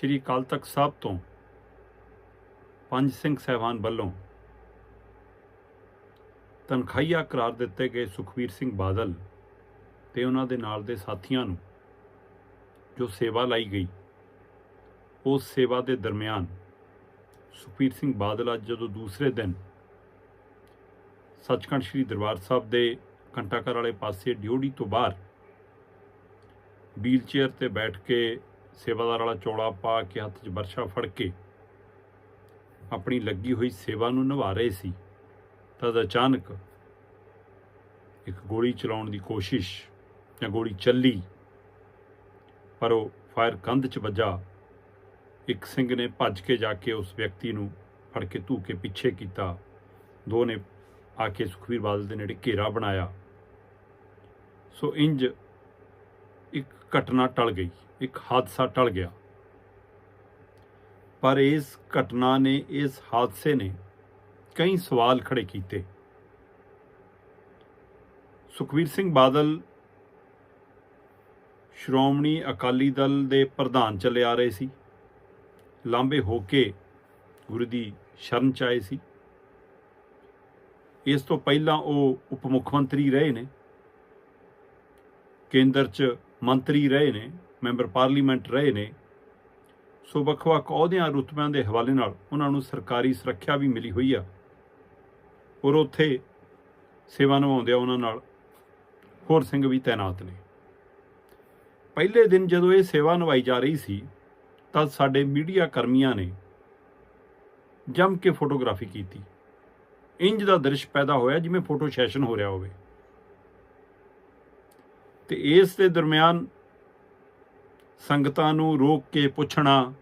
ਸ਼੍ਰੀ ਅਕਾਲ ਤਖਤ ਸਾਹਿਬ ਤੋਂ ਪੰਜ ਸਿੰਘ ਸਹਿਬਾਨ ਵੱਲੋਂ ਤਨਖਾਹੀਆ ਕਰਾਰ ਦਿੱਤੇ ਗਏ ਸੁਖਵੀਰ ਸਿੰਘ ਬਾਦਲ ਤੇ ਉਹਨਾਂ ਦੇ ਨਾਲ ਦੇ ਸਾਥੀਆਂ ਨੂੰ ਜੋ ਸੇਵਾ ਲਈ ਗਈ, ਉਸ ਸੇਵਾ ਦੇ ਦਰਮਿਆਨ ਸੁਖਵੀਰ ਸਿੰਘ ਬਾਦਲ ਅੱਜ ਜਦੋਂ ਦੂਸਰੇ ਦਿਨ ਸੱਚਖੰਡ ਸ੍ਰੀ ਦਰਬਾਰ ਸਾਹਿਬ ਦੇ ਘੰਟਾਘਰ ਵਾਲੇ ਪਾਸੇ ਡਿਊਟੀ ਤੋਂ ਬਾਹਰ ਵੀਲ ਚੇਅਰ ਤੇ ਬੈਠ ਕੇ ਸੇਵਾਦਾਰ ਵਾਲਾ ਚੋਲਾ ਪਾ ਕੇ ਹੱਥ 'ਚ ਵਰਸ਼ਾ ਫੜ ਕੇ ਆਪਣੀ ਲੱਗੀ ਹੋਈ ਸੇਵਾ ਨੂੰ ਨਿਭਾ ਰਹੇ ਸੀ, ਤਦ ਅਚਾਨਕ ਇੱਕ ਗੋਲੀ ਚਲਾਉਣ ਦੀ ਕੋਸ਼ਿਸ਼ ਜਾਂ ਗੋਲੀ ਚੱਲੀ, ਪਰ ਉਹ ਫਾਇਰ ਕੰਧ 'ਚ ਵੱਜਾ। ਇੱਕ ਸਿੰਘ ਨੇ ਭੱਜ ਕੇ ਜਾ ਕੇ ਉਸ ਵਿਅਕਤੀ ਨੂੰ ਫੜ ਕੇ ਧੂ ਕੇ ਪਿੱਛੇ ਕੀਤਾ। ਦੋ ਨੇ ਆ ਕੇ ਸੁਖਵੀਰ ਬਾਦਲ ਦੇ ਨੇੜੇ ਘੇਰਾ ਬਣਾਇਆ। ਸੋ ਇੰਜ ਇੱਕ ਘਟਨਾ ਟਲ ਗਈ, ਇੱਕ ਹਾਦਸਾ ਟਲ ਗਿਆ। ਪਰ ਇਸ ਘਟਨਾ ਨੇ, ਇਸ ਹਾਦਸੇ ਨੇ ਕਈ ਸਵਾਲ ਖੜੇ ਕੀਤੇ। ਸੁਖਵੀਰ ਸਿੰਘ ਬਾਦਲ ਸ਼੍ਰੋਮਣੀ ਅਕਾਲੀ ਦਲ ਦੇ ਪ੍ਰਧਾਨ ਚੱਲੇ ਆ ਰਹੇ ਸੀ। ਲਾਂਬੇ ਹੋ ਕੇ ਗੁਰੂ ਦੀ ਸ਼ਰਨ ਚ ਆਏ ਸੀ। ਇਸ ਤੋਂ ਪਹਿਲਾਂ ਉਹ ਉਪ ਮੁੱਖ ਮੰਤਰੀ ਰਹੇ ਨੇ। ਕੇਂਦਰ 'ਚ ਮੰਤਰੀ ਰਹੇ ਨੇ, ਮੈਂਬਰ ਪਾਰਲੀਮੈਂਟ ਰਹੇ ਨੇ, ਸੋ ਵੱਖ-ਵੱਖ ਅਹੁਦਿਆਂ, ਰੁਤਬਿਆਂ ਦੇ ਹਵਾਲੇ ਨਾਲ ਉਹਨਾਂ ਨੂੰ ਸਰਕਾਰੀ ਸੁਰੱਖਿਆ ਵੀ ਮਿਲੀ ਹੋਈ ਆ। ਔਰ ਉੱਥੇ ਸੇਵਾ ਨਿਭਾਉਂਦੇ ਆ ਉਹਨਾਂ ਨਾਲ ਹੋਰ ਸਿੰਘ ਵੀ ਤਾਇਨਾਤ ਨੇ। ਪਹਿਲੇ ਦਿਨ ਜਦੋਂ ਇਹ ਸੇਵਾ ਨਿਭਾਈ ਜਾ ਰਹੀ ਸੀ, ਤਾਂ ਸਾਡੇ ਮੀਡੀਆ ਕਰਮੀਆਂ ਨੇ ਜੰਮ ਕੇ ਫੋਟੋਗ੍ਰਾਫੀ ਕੀਤੀ। ਇੰਜ ਦਾ ਦ੍ਰਿਸ਼ ਪੈਦਾ ਹੋਇਆ ਜਿਵੇਂ ਫੋਟੋ ਸੈਸ਼ਨ ਹੋ ਰਿਹਾ ਹੋਵੇ। ਤੇ ਇਸ ਦੇ ਦਰਮਿਆਨ ਸੰਗਤਾਂ ਨੂੰ ਰੋਕ ਕੇ ਪੁੱਛਣਾ,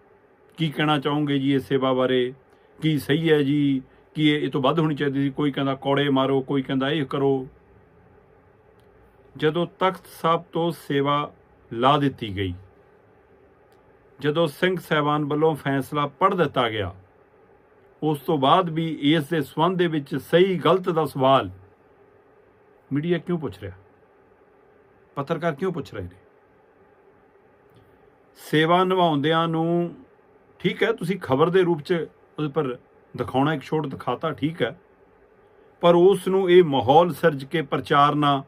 ਕੀ ਕਹਿਣਾ ਚਾਹੋਗੇ ਜੀ ਇਹ ਸੇਵਾ ਬਾਰੇ? ਕੀ ਸਹੀ ਹੈ ਜੀ? ਕੀ ਇਹ ਤੋਂ ਵੱਧ ਹੋਣੀ ਚਾਹੀਦੀ ਸੀ? ਕੋਈ ਕਹਿੰਦਾ ਕੋੜੇ ਮਾਰੋ, ਕੋਈ ਕਹਿੰਦਾ ਇਹ ਕਰੋ। ਜਦੋਂ ਤਖਤ ਸਾਹਿਬ ਤੋਂ ਸੇਵਾ ਲਾ ਦਿੱਤੀ ਗਈ, ਜਦੋਂ ਸਿੰਘ ਸਹਿਬਾਨ ਵੱਲੋਂ ਫੈਸਲਾ ਪੜ੍ਹ ਦਿੱਤਾ ਗਿਆ, ਉਸ ਤੋਂ ਬਾਅਦ ਵੀ ਇਸ ਦੇ ਸਬੰਧ ਦੇ ਵਿੱਚ ਸਹੀ ਗਲਤ ਦਾ ਸਵਾਲ ਮੀਡੀਆ ਕਿਉਂ ਪੁੱਛ ਰਿਹਾ? ਪੱਤਰਕਾਰ ਕਿਉਂ ਪੁੱਛ ਰਹੇ ਨੇ? ਸੇਵਾ ਨਿਭਾਉਂਦਿਆਂ ਨੂੰ ਠੀਕ ਹੈ, ਤੁਸੀਂ ਖਬਰ ਦੇ ਰੂਪ 'ਚ ਉਹਦੇ ਪਰ ਦਿਖਾਉਣਾ ਇੱਕ ਛੋਟ ਦਿਖਾਤਾ, ਠੀਕ ਹੈ। ਪਰ ਉਸ ਨੂੰ ਇਹ ਮਾਹੌਲ ਸਿਰਜ ਕੇ ਪ੍ਰਚਾਰਨਾ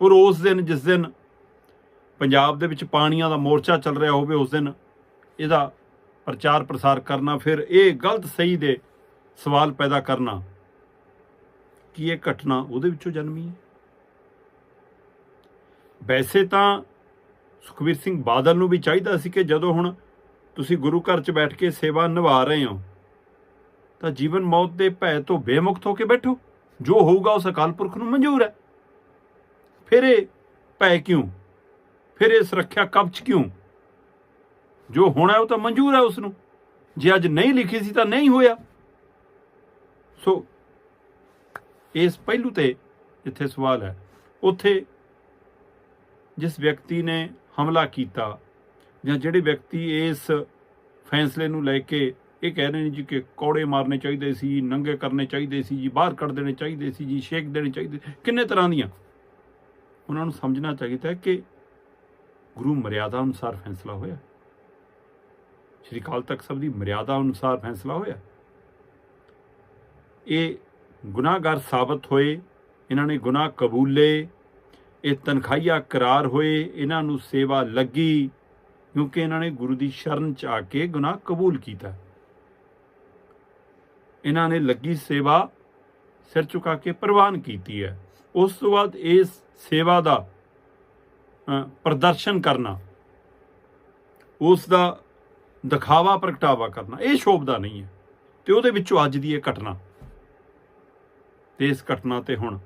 ਔਰ ਉਸ ਦਿਨ ਜਿਸ ਦਿਨ ਪੰਜਾਬ ਦੇ ਵਿੱਚ ਪਾਣੀਆਂ ਦਾ ਮੋਰਚਾ ਚੱਲ ਰਿਹਾ ਹੋਵੇ, ਉਸ ਦਿਨ ਇਹਦਾ ਪ੍ਰਚਾਰ ਪ੍ਰਸਾਰ ਕਰਨਾ, ਫਿਰ ਇਹ ਗਲਤ ਸਹੀ ਦੇ ਸਵਾਲ ਪੈਦਾ ਕਰਨਾ, ਕੀ ਇਹ ਘਟਨਾ ਉਹਦੇ ਵਿੱਚੋਂ ਜਨਮੀ ਹੈ? ਵੈਸੇ ਤਾਂ ਸੁਖਵੀਰ ਸਿੰਘ ਬਾਦਲ ਨੂੰ ਵੀ ਚਾਹੀਦਾ ਸੀ ਕਿ ਜਦੋਂ ਹੁਣ ਤੁਸੀਂ ਗੁਰੂ ਘਰ 'ਚ ਬੈਠ ਕੇ ਸੇਵਾ ਨਿਭਾ ਰਹੇ ਹੋ, ਤਾਂ ਜੀਵਨ ਮੌਤ ਦੇ ਭੈ ਤੋਂ ਬੇਮੁਕਤ ਹੋ ਕੇ ਬੈਠੋ। ਜੋ ਹੋਊਗਾ ਉਸ ਅਕਾਲ ਪੁਰਖ ਨੂੰ ਮਨਜ਼ੂਰ ਹੈ। ਫਿਰ ਇਹ ਭੈ ਕਿਉਂ? ਫਿਰ ਇਹ ਸੁਰੱਖਿਆ ਕਵਚ ਕਿਉਂ? ਜੋ ਹੋਣਾ ਉਹ ਤਾਂ ਮਨਜ਼ੂਰ ਹੈ ਉਸ ਨੂੰ ਜੇ ਅੱਜ ਨਹੀਂ ਲਿਖੀ ਸੀ ਤਾਂ ਨਹੀਂ ਹੋਇਆ। ਸੋ ਇਸ ਪਹਿਲੂ ਤੇ ਜਿੱਥੇ ਸਵਾਲ ਹੈ, ਉੱਥੇ ਜਿਸ ਵਿਅਕਤੀ ਨੇ ਹਮਲਾ ਕੀਤਾ ਜਾਂ ਜਿਹੜੇ ਵਿਅਕਤੀ ਇਸ ਫੈਸਲੇ ਨੂੰ ਲੈ ਕੇ ਇਹ ਕਹਿ ਰਹੇ ਨੇ ਜੀ ਕਿ ਕੌੜੇ ਮਾਰਨੇ ਚਾਹੀਦੇ ਸੀ, ਨੰਗੇ ਕਰਨੇ ਚਾਹੀਦੇ ਸੀ ਜੀ, ਬਾਹਰ ਕੱਢ ਦੇਣੇ ਚਾਹੀਦੇ ਸੀ ਜੀ ਸ਼ੇਕ ਦੇਣੇ ਚਾਹੀਦੇ ਕਿੰਨੇ ਤਰ੍ਹਾਂ ਦੀਆਂ? ਉਹਨਾਂ ਨੂੰ ਸਮਝਣਾ ਚਾਹੀਦਾ ਕਿ ਗੁਰੂ ਮਰਿਆਦਾ ਅਨੁਸਾਰ ਫੈਸਲਾ ਹੋਇਆ। ਸ਼੍ਰੀ ਅਕਾਲ ਤਖਤ ਸਾਹਿਬ ਦੀ ਮਰਿਆਦਾ ਅਨੁਸਾਰ ਫੈਸਲਾ ਹੋਇਆ। ਇਹ ਗੁਨਾਹਗਾਰ ਸਾਬਤ ਹੋਏ, ਇਹਨਾਂ ਨੇ ਗੁਨਾਹ ਕਬੂਲੇ ਇਹ ਤਨਖਾਹੀਆ ਕਰਾਰ ਹੋਏ, ਇਹਨਾਂ ਨੂੰ ਸੇਵਾ ਲੱਗੀ, ਕਿਉਂਕਿ ਇਹਨਾਂ ਨੇ ਗੁਰੂ ਦੀ ਸ਼ਰਨ ਚ ਆ ਕੇ ਗੁਨਾਹ ਕਬੂਲ ਕੀਤਾ। ਇਹਨਾਂ ਨੇ ਲੱਗੀ ਸੇਵਾ, ਸਿਰ ਝੁਕਾ ਕੇ ਪ੍ਰਵਾਨ ਕੀਤੀ ਹੈ। ਉਸ ਤੋਂ ਬਾਅਦ ਇਸ ਸੇਵਾ ਦਾ ਪ੍ਰਦਰਸ਼ਨ ਕਰਨਾ, ਉਸ ਦਾ ਦਿਖਾਵਾ, ਪ੍ਰਗਟਾਵਾ ਕਰਨਾ, ਇਹ ਸ਼ੋਭਦਾ ਨਹੀਂ ਹੈ। ਤੇ ਉਹਦੇ ਵਿੱਚੋਂ ਅੱਜ ਦੀ ਇਹ ਘਟਨਾ। ਤੇ ਇਸ ਘਟਨਾ ਤੇ ਹੁਣ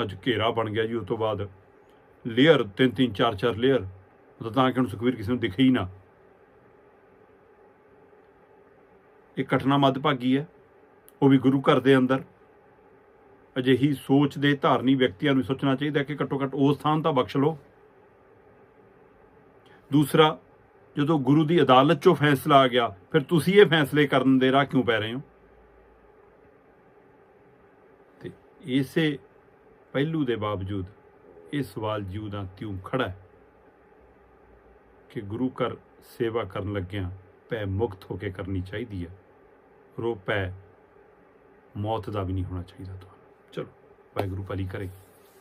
ਅੱਜ ਘੇਰਾ ਬਣ ਗਿਆ ਜੀ ਉਸ ਤੋਂ ਬਾਅਦ। ਲੇਅਰ, ਤਿੰਨ ਤਿੰਨ, ਚਾਰ ਚਾਰ ਲੇਅਰ। ਤਾਂ ਕਿ ਹੁਣ ਸੁਖਵੀਰ ਕਿਸੇ ਨੂੰ ਦਿਖੇ ਹੀ ਨਾ। ਇਹ ਘਟਨਾ ਮੱਦਭਾਗੀ ਹੈ। ਉਹ ਵੀ ਗੁਰੂ ਘਰ ਦੇ ਅੰਦਰ। ਅਜਿਹੀ ਸੋਚ ਦੇ ਧਾਰਨੀ ਵਿਅਕਤੀਆਂ ਨੂੰ ਸੋਚਣਾ ਚਾਹੀਦਾ ਕਿ ਘੱਟੋ ਘੱਟ ਉਸ ਸਥਾਨ ਤਾਂ ਬਖਸ਼ ਲਓ। ਦੂਸਰਾ, ਜਦੋਂ ਗੁਰੂ ਦੀ ਅਦਾਲਤ 'ਚੋਂ ਫੈਸਲਾ ਆ ਗਿਆ, ਫਿਰ ਤੁਸੀਂ ਇਹ ਫੈਸਲੇ ਕਰਨ ਦੇ ਰਾਹ ਕਿਉਂ ਪੈ ਰਹੇ ਹੋ? ਤੇ ਇਸੇ ਪਹਿਲੂ ਦੇ ਬਾਵਜੂਦ ਇਹ ਸਵਾਲ ਜਿਉਂ ਦਾ ਤਿਉਂ ਖੜਾ ਹੈ ਕਿ ਗੁਰੂ ਘਰ ਸੇਵਾ ਕਰਨ ਲੱਗਿਆਂ ਭੈ ਮੁਕਤ ਹੋ ਕੇ ਕਰਨੀ ਚਾਹੀਦੀ ਹੈ। ਰੋ ਭੈ ਮੌਤ ਦਾ ਵੀ ਨਹੀਂ ਹੋਣਾ ਚਾਹੀਦਾ ਤੁਹਾਨੂੰ। ਚਲੋ, ਵਾਹਿਗੁਰੂ ਭਲੀ ਕਰੇ।